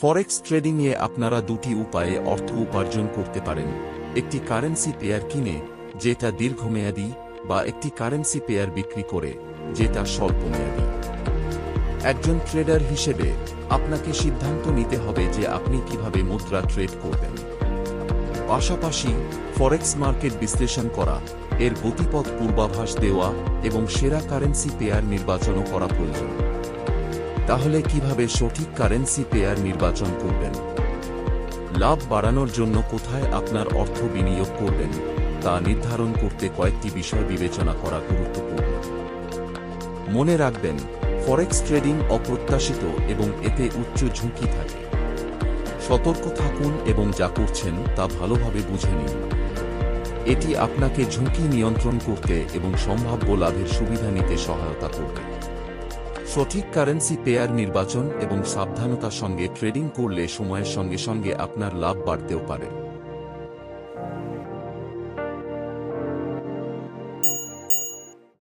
ফরেক্স ট্রেডিংয়ে আপনারা দুটি উপায়ে অর্থ উপার্জন করতে পারেন। একটি কারেন্সি পেয়ার কিনে, যেটা দীর্ঘমেয়াদী, বা একটি কারেন্সি পেয়ার বিক্রি করে, যেটা স্বল্পমেয়াদী। একজন ট্রেডার হিসেবে, আপনাকে সিদ্ধান্ত নিতে হবে যে আপনি কীভাবে মুদ্রা ট্রেড করবেন। পাশাপাশি ফরেক্স মার্কেট বিশ্লেষণ করা, এর গতিপথ পূর্বাভাস দেওয়া, এবং সেরা কারেন্সি পেয়ার নির্বাচনও করা প্রয়োজন। তাহলে কীভাবে সঠিক কারেন্সি পেয়ার নির্বাচন করবেন? লাভ বাড়ানোর জন্য কোথায় আপনার অর্থ বিনিয়োগ করবেন? তা নির্ধারণ করতে কয়েকটি বিষয় বিবেচনা করা গুরুত্বপূর্ণ। মনে রাখবেন ফরেক্স ট্রেডিং অপ্রত্যাশিত এবং এতে উচ্চ ঝুঁকি থাকে। সতর্ক থাকুন এবং যা করছেন তা ভালোভাবে বুঝে নিন। এটি আপনাকে ঝুঁকি নিয়ন্ত্রণ করতে এবং সম্ভাব্য লাভের সুবিধা নিতে সহায়তা করবে। সঠিক কারেন্সি পেয়ার নির্বাচন এবং সাবধানতার সঙ্গে ট্রেডিং করলে সময়ের সঙ্গে সঙ্গে আপনার লাভ বাড়তেও পারে।